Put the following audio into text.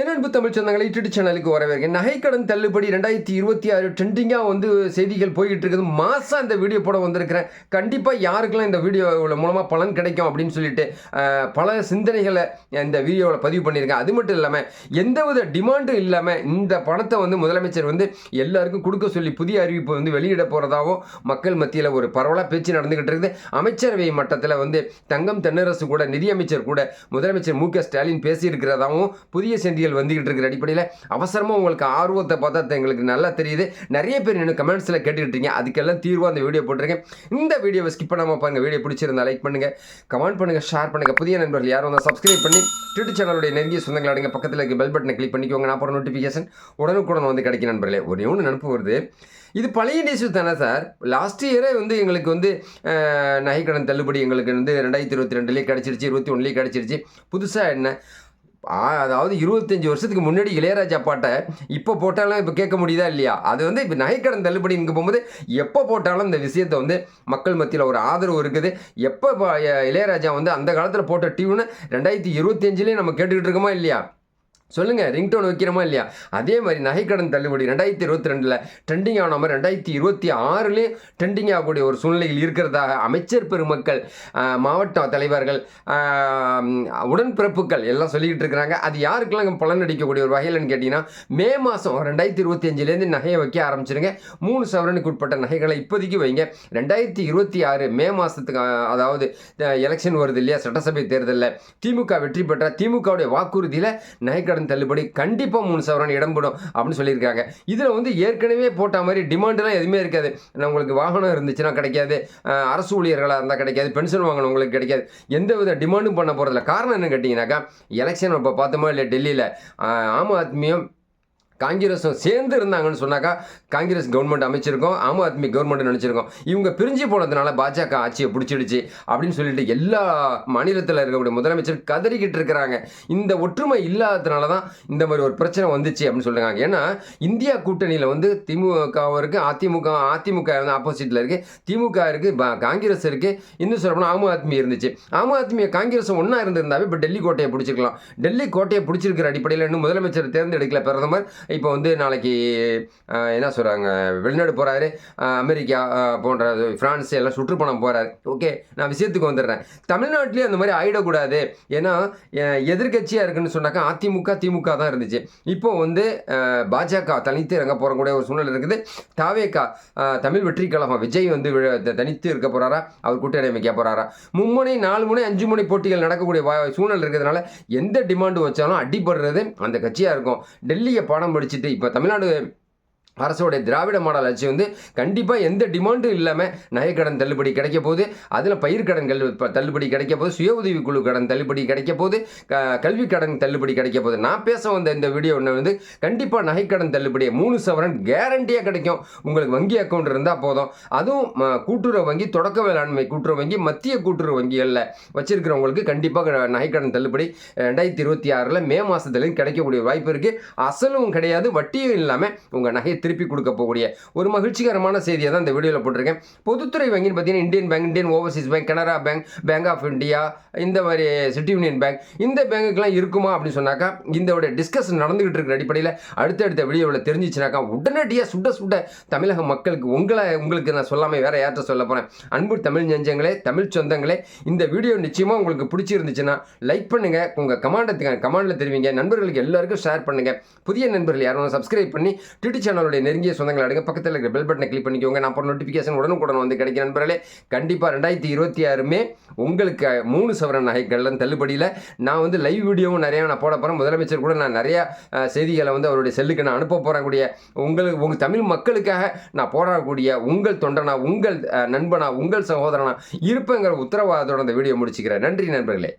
என் அன்பு தமிழ் சொந்தங்களை யூடியூப் சேனலுக்கு வரவேற்க நகைக்கடன் தள்ளுபடி ரெண்டாயிரத்தி இருபத்தி ஆறு ட்ரெண்டிங்காக வந்து செய்திகள் போய்கிட்டு இருக்குது மாதம் இந்த வீடியோ போட வந்திருக்கிறேன். கண்டிப்பாக யாருக்கெல்லாம் இந்த வீடியோ மூலமாக பலன் கிடைக்கும் அப்படின்னு சொல்லிட்டு பல சிந்தனைகளை இந்த வீடியோவில் பதிவு பண்ணியிருக்கேன். அது மட்டும் இல்லாமல் எந்தவித டிமாண்டும் இல்லாமல் இந்த பணத்தை வந்து முதலமைச்சர் வந்து எல்லாருக்கும் கொடுக்க சொல்லி புதிய அறிவிப்பு வந்து வெளியிட போகிறதாகவும் மக்கள் மத்தியில் ஒரு பரவலாக பேச்சு நடந்துக்கிட்டு இருக்குது. அமைச்சரவை மட்டத்தில் வந்து தங்கம் தென்னரசு கூட நிதியமைச்சர் கூட முதலமைச்சர் மு க ஸ்டாலின் பேசியிருக்கிறதாகவும் புதிய செய்திகள் வந்துகிட்டு இருக்கிற அடிப்படையில் அவசரமாக உங்களுக்கு ஆர்வத்தை பார்த்தா எங்களுக்கு நல்லா தெரியுது. நிறைய பேர் என்ன கமெண்ட்ஸில் கேட்டுக்கிட்டு இருக்கீங்க அதுக்கெல்லாம் தீர்வாக அந்த வீடியோ போட்டிருக்கேன். இந்த வீடியோவை ஸ்கிப் பண்ணாமல் பாருங்க. வீடியோ பிடிச்சிருந்தா லைக் பண்ணுங்கள் கமெண்ட் பண்ணுங்கள் ஷேர் பண்ணுங்கள் புதிய நண்பர்கள் யாரும் வந்தால் சப்ஸ்கிரைப் பண்ணி ட்விட்டர் சேனலுடைய நெருங்கிய சொந்தங்கள் அடங்க பக்கத்தில் இருக்க பெல் பட்டனை கிளிக் பண்ணிக்கோங்க. நான் போகிற நோட்டிஃபிகேஷன் உடனுக்குடன் வந்து கிடைக்கும் நண்பர்களே. ஒரு ஒன்று நினப்பு வருது. இது பழைய நியூஸ் தானே சார் லாஸ்ட் இயரே வந்து எங்களுக்கு வந்து நகைக்கடன் தள்ளுபடி எங்களுக்கு வந்து ரெண்டாயிரத்தி இருபத்தி ரெண்டுலேயே கிடச்சிருச்சு. இருபத்தி ஒன்றுலேயே கிடச்சிருச்சு. புதுசாக என்ன? அதாவது இருபத்தஞ்சி வருஷத்துக்கு முன்னாடி இளையராஜா பாட்டை இப்போ போட்டாலும் இப்போ கேட்க முடியுதா இல்லையா? அது வந்து இப்போ நகைக்கடன் தள்ளுபடி இங்கே போகும்போது எப்போ போட்டாலும் இந்த விஷயத்தை வந்து மக்கள் மத்தியில் ஒரு ஆதரவு இருக்குது. எப்போ இளையராஜா வந்து அந்த காலத்தில் போட்ட டியூனை ரெண்டாயிரத்தி இருபத்தஞ்சிலே நம்ம கேட்டுக்கிட்டு இருக்கோமா இல்லையா? சொல்லுங்கள் ரிங்டோன் வைக்கிறோமா இல்லையா? அதே மாதிரி நகைக்கடன் தள்ளுபடி ரெண்டாயிரத்தி இருபத்தி ரெண்டில் ட்ரெண்டிங் ஆன மாதிரி ரெண்டாயிரத்தி இருபத்தி ஆறுலேயும் ட்ரெண்டிங் ஆகக்கூடிய ஒரு சூழ்நிலையில் இருக்கிறதாக அமைச்சர் பெருமக்கள் மாவட்ட தலைவர்கள் உடன்பிறப்புகள் எல்லாம் சொல்லிக்கிட்டு இருக்கிறாங்க. அது யாருக்கெல்லாம் பலன் அடிக்கக்கூடிய ஒரு வகையில்னு கேட்டிங்கன்னா மே மாதம் ரெண்டாயிரத்தி இருபத்தி அஞ்சுலேருந்து நகையை வைக்க ஆரம்பிச்சிருங்க. மூணு சவரனுக்கு உட்பட்ட நகைகளை இப்போதைக்கு வைங்க. ரெண்டாயிரத்தி இருபத்தி ஆறு மே மாதத்துக்கு அதாவது எலெக்ஷன் வருது இல்லையா? சட்டசபை தேர்தலில் திமுக வெற்றி பெற்ற திமுகவுடைய வாக்குறுதியில் நகைக்கடன் தள்ளுபடி கண்டிப்பாக மூணு சவரன் இடம்பெடும் அப்படின்னு சொல்லியிருக்காங்க. இதில் வந்து ஏற்கனவே போட்ட மாதிரி டிமாண்டெலாம் எதுவுமே இருக்காது. உங்களுக்கு வாகனம் இருந்துச்சுன்னா கிடைக்காது. அரசு ஊழியர்களாக இருந்தால் கிடைக்காது. பென்ஷன் வாங்கணும் உங்களுக்கு கிடைக்காது. எந்த வித டிமாண்டும் பண்ண போகிறதில்ல காரணம் என்ன கேட்டிங்கனாக்கா எலெக்ஷன் இப்போ பார்த்தோமா இல்லை டெல்லியில்? ஆம் ஆத்மியும் காங்கிரஸும் சேர்ந்து இருந்தாங்கன்னு சொன்னாக்கா காங்கிரஸ் கவர்மெண்ட் அமைச்சிருக்கோம் ஆம் ஆத்மி கவர்மெண்ட் நினச்சிருக்கோம். இவங்க பிரிஞ்சு போனதுனால பாஜக ஆட்சியை பிடிச்சிடுச்சு அப்படின்னு சொல்லிட்டு எல்லா மாநிலத்தில் இருக்கக்கூடிய முதலமைச்சர் கதறிக்கிட்டு இருக்கிறாங்க. இந்த ஒற்றுமை இல்லாததுனால தான் இந்த மாதிரி ஒரு பிரச்சனை வந்துச்சு அப்படின்னு சொல்லுறாங்க ஏன்னா இந்தியா கூட்டணியில் வந்து திமுகவும் இருக்குது அதிமுக அதிமுக வந்து ஆப்போசிட்டில் இருக்குது திமுக இருக்குது காங்கிரஸ் இருக்குது இன்னும் சொல்லப்போனால் ஆம் ஆத்மி இருந்துச்சு. ஆம் ஆத்மி காங்கிரஸ் ஒன்றா இருந்திருந்தாவே இப்போ டெல்லி கோட்டையை பிடிச்சிருக்கலாம். டெல்லி கோட்டையை பிடிச்சிருக்கிற அடிப்படையில் இன்னும் முதலமைச்சர் தேர்ந்தெடுக்கல பிரதமர். இப்போ வந்து நாளைக்கு என்ன சொல்கிறாங்க வெளிநாடு போகிறாரு அமெரிக்கா போன்ற ஃப்ரான்ஸ் எல்லாம் சுற்றுப்பணம் போகிறாரு ஓகே நான் விஷயத்துக்கு வந்துடுறேன். தமிழ்நாட்டிலேயே அந்த மாதிரி ஆகிடக்கூடாது ஏன்னா எதிர்கட்சியாக இருக்குன்னு சொன்னாக்கா அதிமுக திமுக தான் இருந்துச்சு. இப்போ வந்து பாஜக தனித்து இறங்க போகிறக்கூடிய ஒரு சூழ்நிலை இருக்குது. தாவேக்கா தமிழ் வெற்றி கழகம் விஜய் வந்து த- தனித்து இருக்க போகிறாரா அவர் கூட்டணி அமைக்க போகிறாரா மும்முனை நாலு முனை அஞ்சு முனை போட்டிகள் நடக்கக்கூடிய சூழ்நிலை இருக்கிறதுனால எந்த டிமாண்டு வச்சாலும் அடிபடுறது அந்த கட்சியாக இருக்கும். டெல்லியை பாடம் படிச்சுட்டு இப்போ தமிழ்நாடு அரசோடைய திராவிட மாடல் ஆட்சி வந்து கண்டிப்பாக எந்த டிமாண்டும் இல்லாமல் நகைக்கடன் தள்ளுபடி கிடைக்க போகுது. அதில் பயிர்க்கடன்கள் இப்போ தள்ளுபடி கிடைக்க போது சுய உதவி குழு கடன் தள்ளுபடி கிடைக்க போது க கல்வி கடன் தள்ளுபடி கிடைக்க போகுது. நான் பேச வந்த இந்த வீடியோ ஒன்று வந்து கண்டிப்பாக நகைக்கடன் தள்ளுபடி மூணு சவரன் கேரண்டியாக கிடைக்கும். உங்களுக்கு வங்கி அக்கௌண்ட் இருந்தால் போதும். அதுவும் கூட்டுறவு வங்கி தொடக்க வேளாண்மை கூட்டுறவு வங்கி மத்திய கூட்டுறவு வங்கிகளில் வச்சிருக்கிறவங்களுக்கு கண்டிப்பாக நகைக்கடன் தள்ளுபடி ரெண்டாயிரத்தி இருபத்தி ஆறில் மே மாதத்துலேயும் கிடைக்கக்கூடிய வாய்ப்பு இருக்குது அசலும் கிடையாது வட்டியும் இல்லாமல் உங்கள் நகை திருப்பி கொடுக்க போகக்கூடிய ஒரு மகிழ்ச்சிகரமான செய்தியை தான் இந்த வீடியோவில் போட்டிருக்கேன். பொதுத்துறை வங்கின்னு பார்த்தீங்கன்னா Indian bank Indian overseas bank Canara bank bank of India இந்த மாதிரி சிட்டி யூனியன் பேங்க் இந்த பேங்குக்கெலாம் இருக்குமா அப்படின்னு சொன்னாக்கா இந்த டிஸ்கஷன் நடந்துகிட்டு இருக்கிற அடிப்படையில் அடுத்தடுத்த வீடியோவில் தெரிஞ்சிச்சுனாக்கா உடனடியாக சுட சுட தமிழக மக்களுக்கு உங்களை உங்களுக்கு நான் சொல்லாமல் வேற யார்கிட்ட சொல்ல போகிறேன் அன்பு தமிழ் நெஞ்சங்களே தமிழ் சொந்தங்களே இந்த வீடியோ நிச்சயமாக உங்களுக்கு பிடிச்சிருந்துச்சுன்னா லைக் பண்ணுங்கள் உங்கள் கமாண்டத்துக்கு கமாண்டில் தெரிவிங்க. நண்பர்களுக்கு எல்லாருக்கும் ஷேர் பண்ணுங்கள் புதிய நண்பர்கள் யாரும் சப்ஸ்கிரைப் பண்ணி டிடி சேனலோட சேனலுடைய நெருங்கிய சொந்தங்கள் அடங்க பக்கத்தில் இருக்கிற பெல் பட்டனை கிளிக் பண்ணிக்கோங்க. நான் போகிற நோட்டிஃபிகேஷன் உடனுக்குடன் வந்து கிடைக்கும். நண்பர்களே கண்டிப்பாக ரெண்டாயிரத்தி இருபத்தி ஆறுமே உங்களுக்கு மூணு சவரன் நகைகள்லாம் தள்ளுபடியில் நான் வந்து லைவ் வீடியோவும் நிறையா நான் போட போகிறேன் முதலமைச்சர் கூட நான் நிறையா செய்திகளை வந்து அவருடைய செல்லுக்கு நான் அனுப்ப போகிறேன் கூடிய உங்களுக்கு உங்கள் தமிழ் மக்களுக்காக நான் போராடக்கூடிய உங்கள் தொண்டனா உங்கள் நண்பனா உங்கள் சகோதரனா இருப்பேங்கிற உத்தரவாதத்தோட அந்த வீடியோ முடிச்சுக்கிறேன். நன்றி நண்பர்களே.